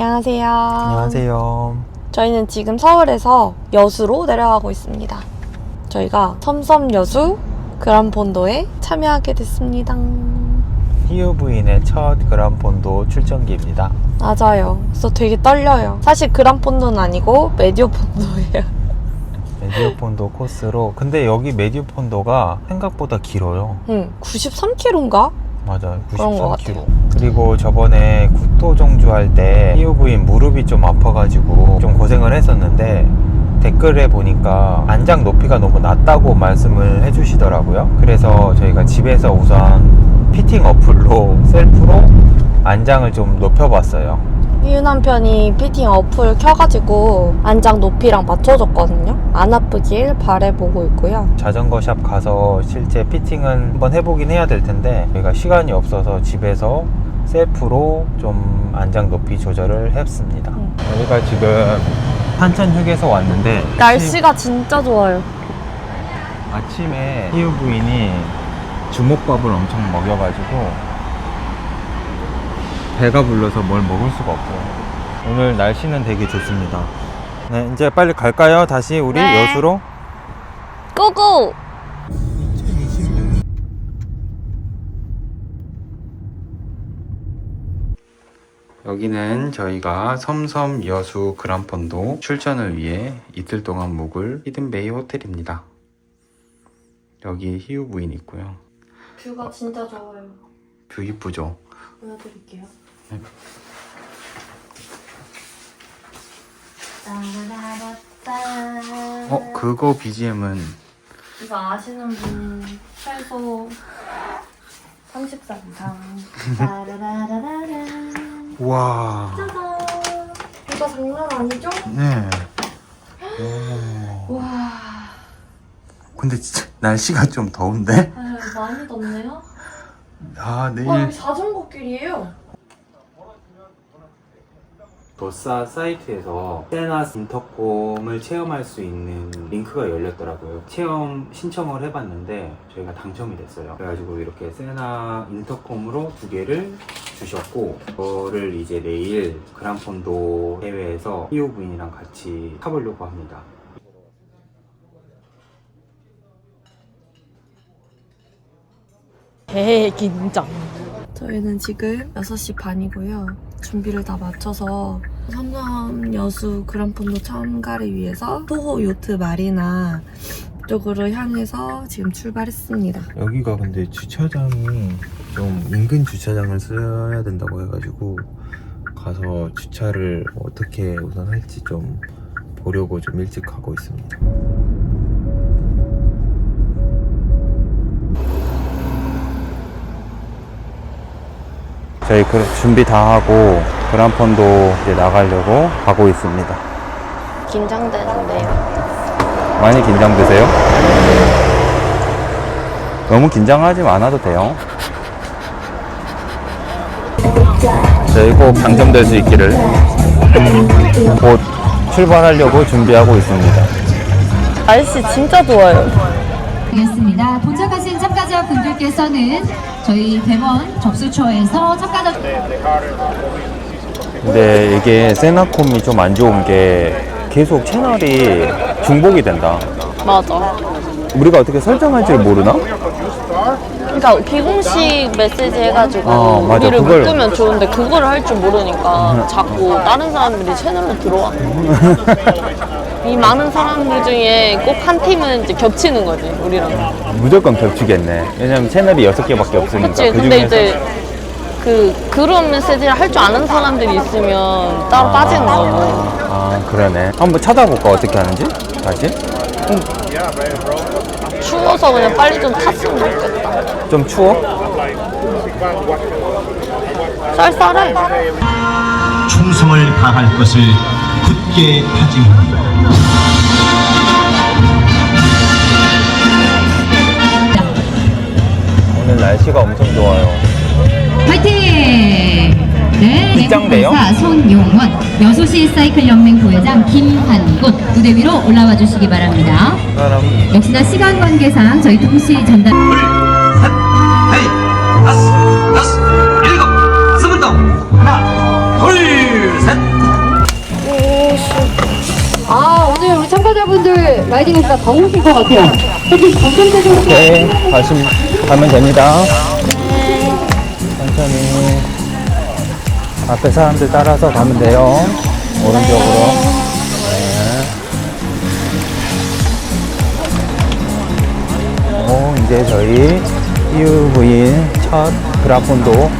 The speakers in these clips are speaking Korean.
안녕하세요. 안녕하세요. 저희는 지금 서울에서 여수로 내려가고 있습니다. 저희가 섬섬 여수 그란본도에 참여하게 됐습니다. 희우 부인의 첫 그란본도 출전기입니다. 맞아요. 그래서 되게 떨려요. 사실 그란본도는 아니고 메디오본도예요. 메디오폰도 코스로. 근데 여기 메디오폰도가 생각보다 길어요. 응, 93km인가? 그런 것 93km. 그리고 저번에 구토 정주할 때 희우 부인 무릎이 좀 아파가지고 좀 고생을 했었는데 댓글에 보니까 안장 높이가 너무 낮다고 말씀을 해주시더라고요. 그래서 저희가 집에서 우선 피팅 어플로 셀프로 안장을 좀 높여봤어요. 희유 남편이 피팅 어플 켜가지고 안장 높이랑 맞춰줬거든요. 안 아프길 바래보고 있고요. 자전거 샵 가서 실제 피팅은 한번 해보긴 해야 될 텐데 저희가 시간이 없어서 집에서 셀프로 좀 안장 높이 조절을 했습니다. 음. 저희가 지금 한천 휴게소 왔는데 날씨가 진짜 좋아요. 아침에 희우 부인이 주먹밥을 엄청 먹여가지고 배가 불러서 뭘 먹을 수가 없어요. 오늘 날씨는 되게 좋습니다. 네, 이제 빨리 갈까요? 다시 우리 네. 여수로? 고고! 여기는 저희가 섬섬 여수 그란폰도 출전을 위해 이틀 동안 묵을 히든베이 호텔입니다. 여기 희우 부인 있고요. 뷰가 진짜 좋아요. 뷰 이쁘죠? 보여드릴게요. 네. 어, 그거 BGM은 이거 아시는 분 최소 30살 이상. 따라라라라라. 우와. 짜잔. 이거 장난 아니죠? 네. 오. 와. 근데 진짜 날씨가 좀 더운데? 아유, 많이 덥네요. 아, 내일 와, 여기 자전거 길이에요. 도사 사이트에서 세나스 인터콤을 체험할 수 있는 링크가 열렸더라고요. 체험 신청을 해봤는데 저희가 당첨이 됐어요. 그래가지고 이렇게 세나 인터콤으로 두 개를 주셨고 그거를 이제 내일 그란폰도 해외에서 히오 부인이랑 같이 타보려고 합니다. 대긴장. 저희는 지금 6시 반이고요. 준비를 다 마쳐서 섬섬 여수 그란폰도 참가를 위해서 소호 요트 마리나 쪽으로 향해서 지금 출발했습니다. 여기가 근데 주차장이 좀 인근 주차장을 써야 된다고 해가지고 가서 주차를 어떻게 우선 할지 좀 보려고 좀 일찍 가고 있습니다. 저희 그 준비 다 하고 그란폰도 이제 나가려고 가고 있습니다. 긴장되는데요. 많이 긴장되세요? 너무 긴장하지 않아도 돼요. 저희 꼭 당첨될 수 있기를 곧 출발하려고 준비하고 있습니다. 날씨 진짜 좋아요. 되겠습니다. 도착하신 참가자 분들께서는 저희 대원 접수처에서 참가자 근데 이게 세나콤이 좀 안 좋은 게 계속 채널이 중복이 된다. 맞아. 우리가 어떻게 설정할지를 모르나? 그러니까 비공식 메시지 해가지고 어, 맞아. 우리를 그걸- 묶으면 좋은데 그거를 할 줄 모르니까 자꾸 다른 사람들이 채널로 들어와. 이 많은 사람들 중에 꼭 한 팀은 이제 겹치는 거지 우리랑. 무조건 겹치겠네. 왜냐면 채널이 여섯 개밖에 없으니까. 그치? 그 근데 중에서 이제 그 그런 메시지를 할 줄 아는 사람들이 있으면 따로 아. 빠지는 거고. 아 그러네. 한번 찾아볼까 어떻게 하는지 다시? 추워서 그냥 빨리 좀 탔으면 좋겠다. 좀 추워? 쌀쌀해. 충성을 다할 것을 굳게 다짐합니다. 오늘 날씨가 엄청 좋아요. 화이팅! 네, 입장돼요? 사 손용원, 여수시 사이클 연맹 부회장 김한군 무대 위로 올라와 주시기 바랍니다. 사람 역시나 시간 관계상 저희 동시 전달. 헤이, 다섯, 오늘 라이딩하시다 더우실 것 같아요. 네, 가시, 가면 됩니다. 천천히. 앞에 사람들 따라서 가면 돼요. 오른쪽으로. 네. 오, 이제 저희 이유 부인 첫 그라폰도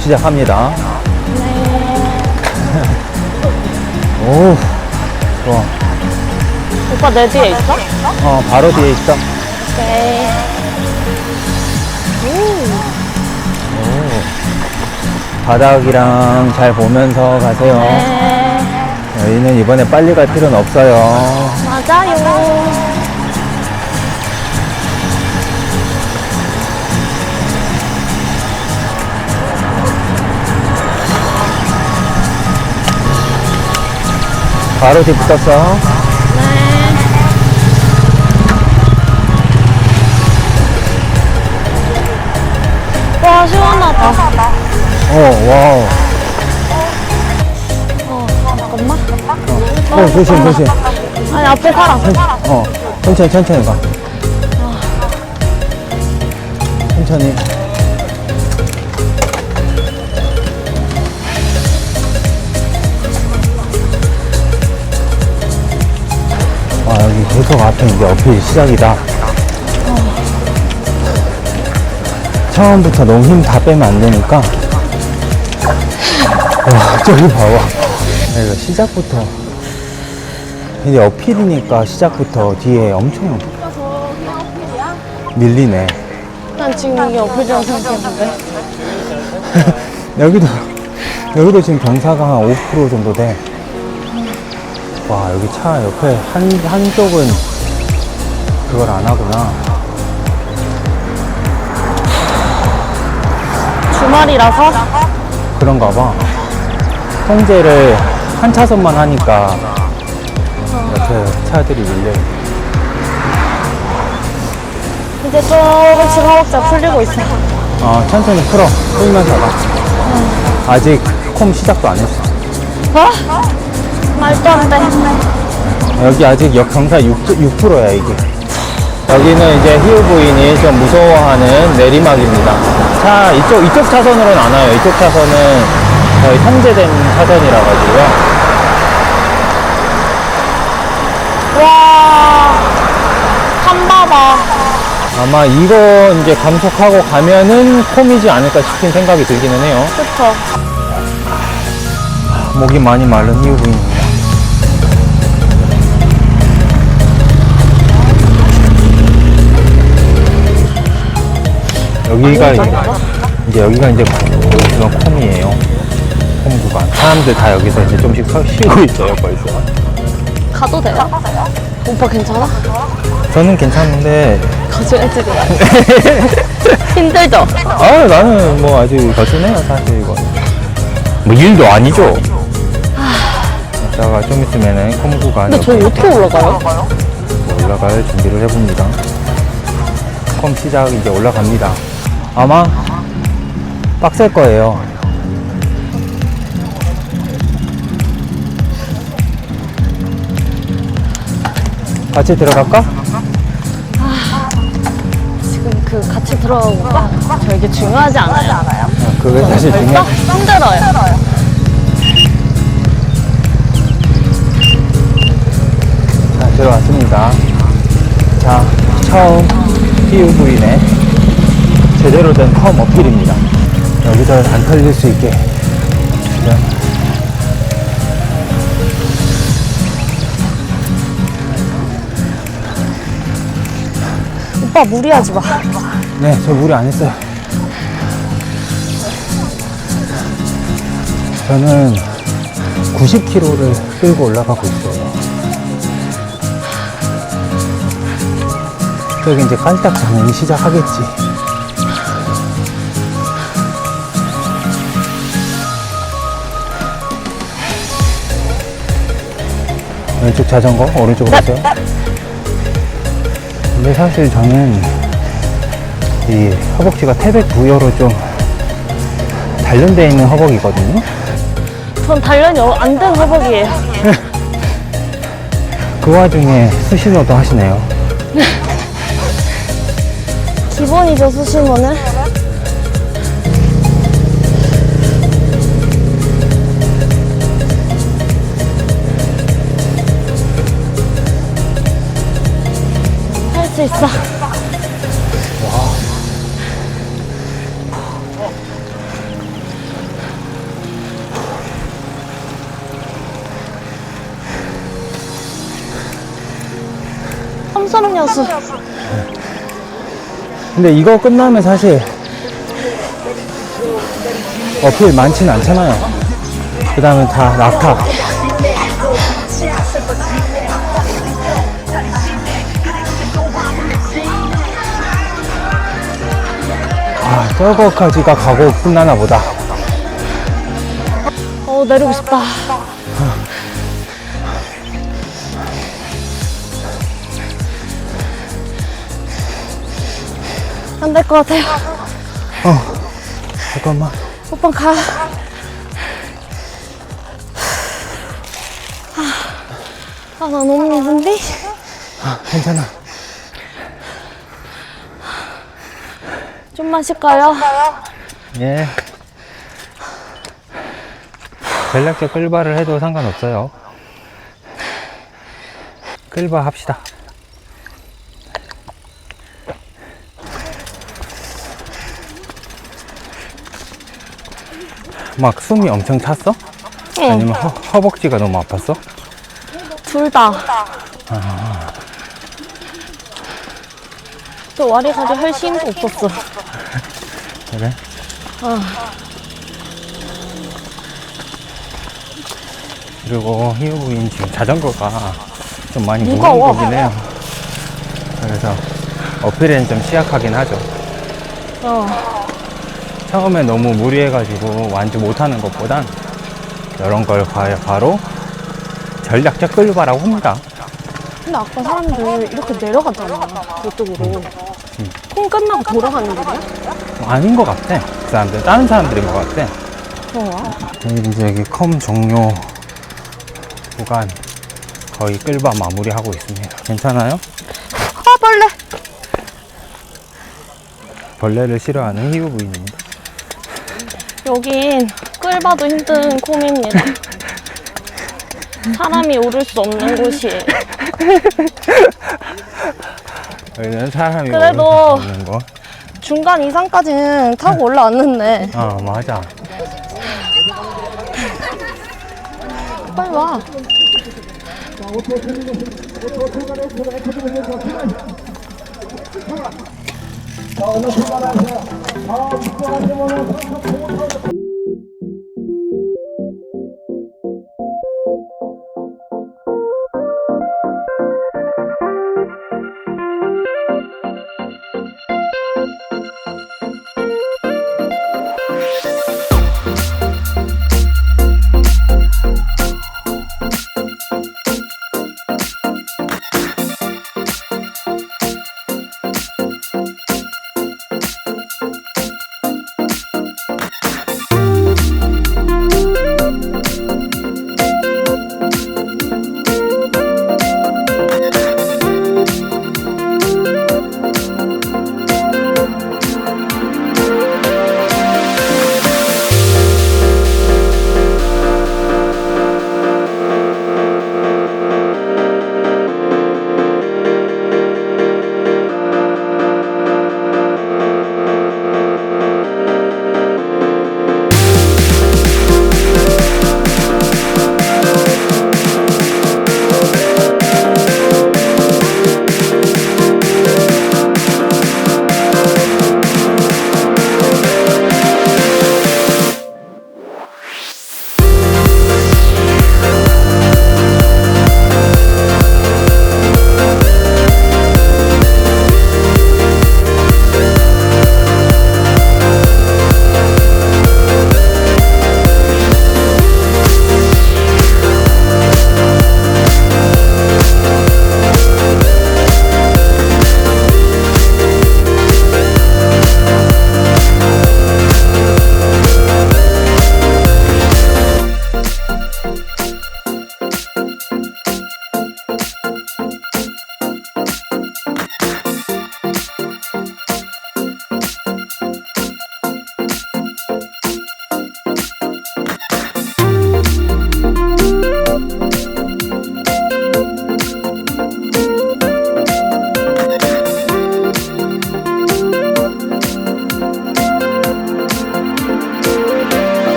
시작합니다. 오, 좋아. 오빠 내 뒤에 있어? 어, 바로 뒤에 있어. 네. 바닥이랑 잘 보면서 가세요. 네. 저희는 이번에 빨리 갈 필요는 없어요. 맞아요. 바로 뒤 붙었어. 어, 와우. 잠깐만. 어, 조심, 조심. 아니, 앞에 사람. 어, 천천히, 천천히 가. 천천히. 아, 여기 계속 앞에 이제 어필 시작이다. 처음부터 너무 힘 다 빼면 안 되니까. 와, 저기 봐봐. 이거 시작부터. 이제 어필이니까 시작부터 뒤에 엄청 밀리네. 난 지금 이게 어플이라고 생각했는데. 여기도, 여기도 지금 경사가 한 5% 정도 돼. 와, 여기 차 옆에 한, 한쪽은 그걸 안 하구나. 주말이라서? 그런가 봐. 통제를 한 차선만 하니까 옆에 차들이 밀려. 이제 조금씩 허벅지가 풀리고 있어. 어, 천천히 풀어. 풀면서 가. 아직 콤 시작도 안 했어. 어? 말도 안 돼. 여기 아직 역 경사 6, 6%야, 이게. 여기는 이제 희우 부인이 좀 무서워하는 내리막입니다. 차, 이쪽, 이쪽 차선으로는 안 와요. 이쪽 차선은 거의 통제된 차선이라 가지고요. 와, 한바다. 아마 이거 이제 감속하고 가면은 콤이지 않을까 싶은 생각이 들기는 해요. 그쵸. 목이 많이 마른 희우 부인입니다. 여기가 이제, 이제 여기가 이제 여기가 콤이에요. 콤 구간. 사람들 다 여기서 이제 좀씩 서 쉬고 있어요, 벌써. 가도 돼요? 오빠 괜찮아? 저는 괜찮은데, 거짓말치지 마. 힘들죠? 아, 나는 뭐 아주 거뜬해요, 사실 이건. 뭐 일도 아니죠. 이따가 좀 있으면은 콤 구간. 근데 저희 어떻게 올라가요? 올라갈 준비를 해봅니다. 컴 시작 이제 올라갑니다. 아마 빡셀 거예요. 같이 들어갈까? 지금 그 같이 들어가볼까? 저 이게 중요하지 않아요? 어, 그게 사실 중요해. 벌써 힘들어요. 자, 들어왔습니다. 자, 처음 PUV네 제대로 된컴 어필입니다. 여기서 안 털릴 수 있게. 자. 오빠 무리하지 마. 네, 저 무리 안 했어요. 저는 90km를 끌고 올라가고 있어요. 저기 이제 깔딱 당연히 시작하겠지. 왼쪽 자전거, 오른쪽으로 오세요. 근데 사실 저는 이 허벅지가 태백 부여로 좀 단련되어 있는 허벅이거든요. 전 단련이 안 된 허벅이에요. 그 그 와중에 수신호도 하시네요. 기본이죠, 수신호는. 수 있어. 삼성여수. 근데 이거 끝나면 사실 어필 많지는 않잖아요. 그 다음에 다 낙타. 저거까지가 가고 끝나나 보다. 어, 내리고 싶다. 안 될 것 같아요. 잠깐만. 오빠 가. 아, 나 너무 힘든데? 괜찮아. 좀만 쉴까요? 예. 전략적 끌바를 해도 상관없어요. 끌바 합시다. 막 숨이 엄청 찼어? 아니면 허, 허벅지가 너무 아팠어? 둘 다. 저 와리가리 할 힘도 없었어. 그래? 그리고 희우 부인 지금 자전거가 좀 많이 무거워. 무거긴 해요. 그래서 어필에는 좀 취약하긴 하죠. 어. 처음에 너무 무리해가지고 완주 못하는 것보단 이런 걸 바, 바로 전략적 끌바라고 합니다. 근데 아까 사람들 이렇게 내려가잖아. 그쪽으로. 콩 끝나고 돌아가는 길이야? 아닌 것 같아. 그 사람들 다른 사람들인 것 같아. 여기 이제 여기 컴 종료 구간 거의 끌바 마무리하고 있습니다. 괜찮아요? 아, 벌레! 벌레를 싫어하는 희우 부인입니다. 여긴 끌봐도 힘든 콤입니다. 사람이 오를 수 없는 곳이에요. 여기는 사람이 그래도- 오를 수 없는 거. 중간 이상까지는 타고 올라왔는데. 어, 뭐 아 맞아 빨리 와.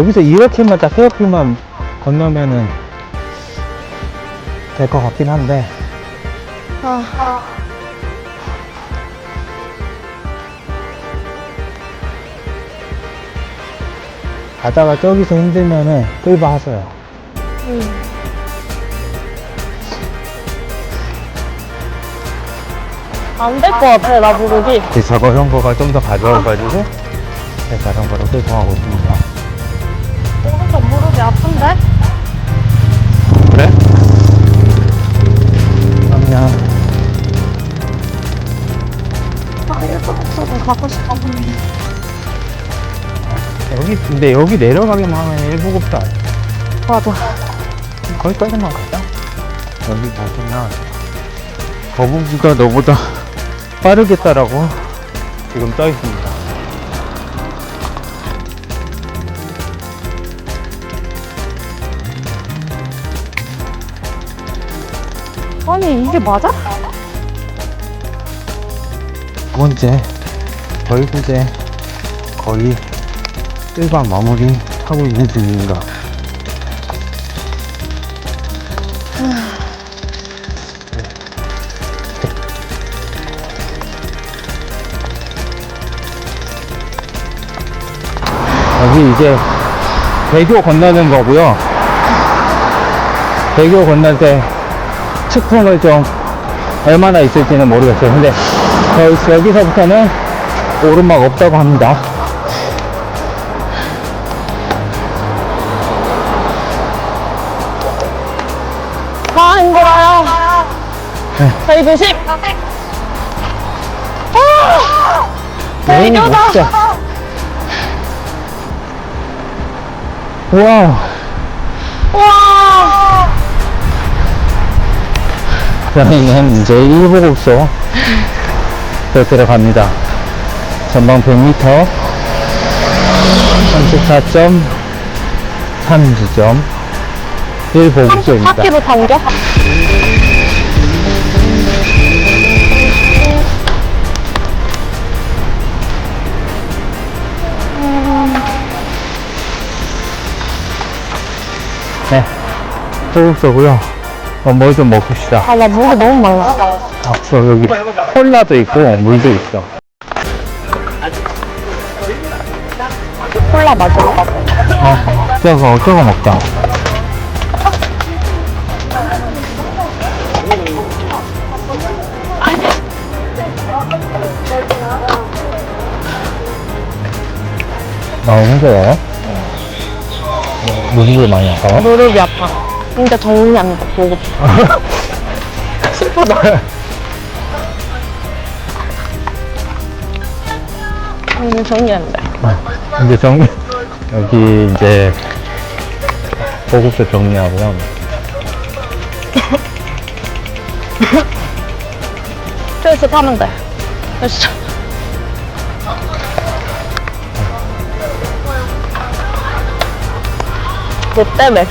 여기서 이렇게만 딱 헤어핀만 건너면은 될 것 같긴 한데 아, 가다가 저기서 힘들면은 끌바 하세요. 안될 것 같아, 나 부르기. 이 자전거가 좀 더 가져와가지고 제 자전거로 끌고 가고 있습니다. 무릎이 아픈데? 그래? 그냥 아, 일본에서도 가고 싶어. 여기 근데 여기 내려가기만 하면 일부급도 아니야. 맞아. 거기까지만 가자. 여기 가시면 거북이가 너보다 빠르겠다라고 지금 떠 있습니다. 아니, 이게 맞아? 두 번째 벌구제 거의 1박 마무리 하고 있는 중입니다. 여기 이제 대교 건너는 거고요. 대교 건널 때 측풍을 좀 얼마나 있을지는 모르겠어요. 근데 저, 여기서부터는 오르막 없다고 합니다. 아, 힘들어요. 저희 조심. 대교다. 우와. 와. 저희는 이제 1보급소 로 들어갑니다. 전방 100m 34.3지점 1보급소입니다. 4km 당겨? 네. 보급소고요. 어, 뭘좀 먹읍시다. 아, 나 목이 너무 말라. 아, 저 여기 콜라도 있고 물도 있어. 콜라 맞아. 어, 저거 저거 먹자. 너무 힘들어요? 무릎을 많이 아파요? 무릎이 아파. 진짜 정리 안 돼, 보고. 슬프다. 음, 정리 안 돼. 이제 정리, 여기 이제 보급소 정리하고요. 저기서 타면 돼. 됐어. 너 때문에.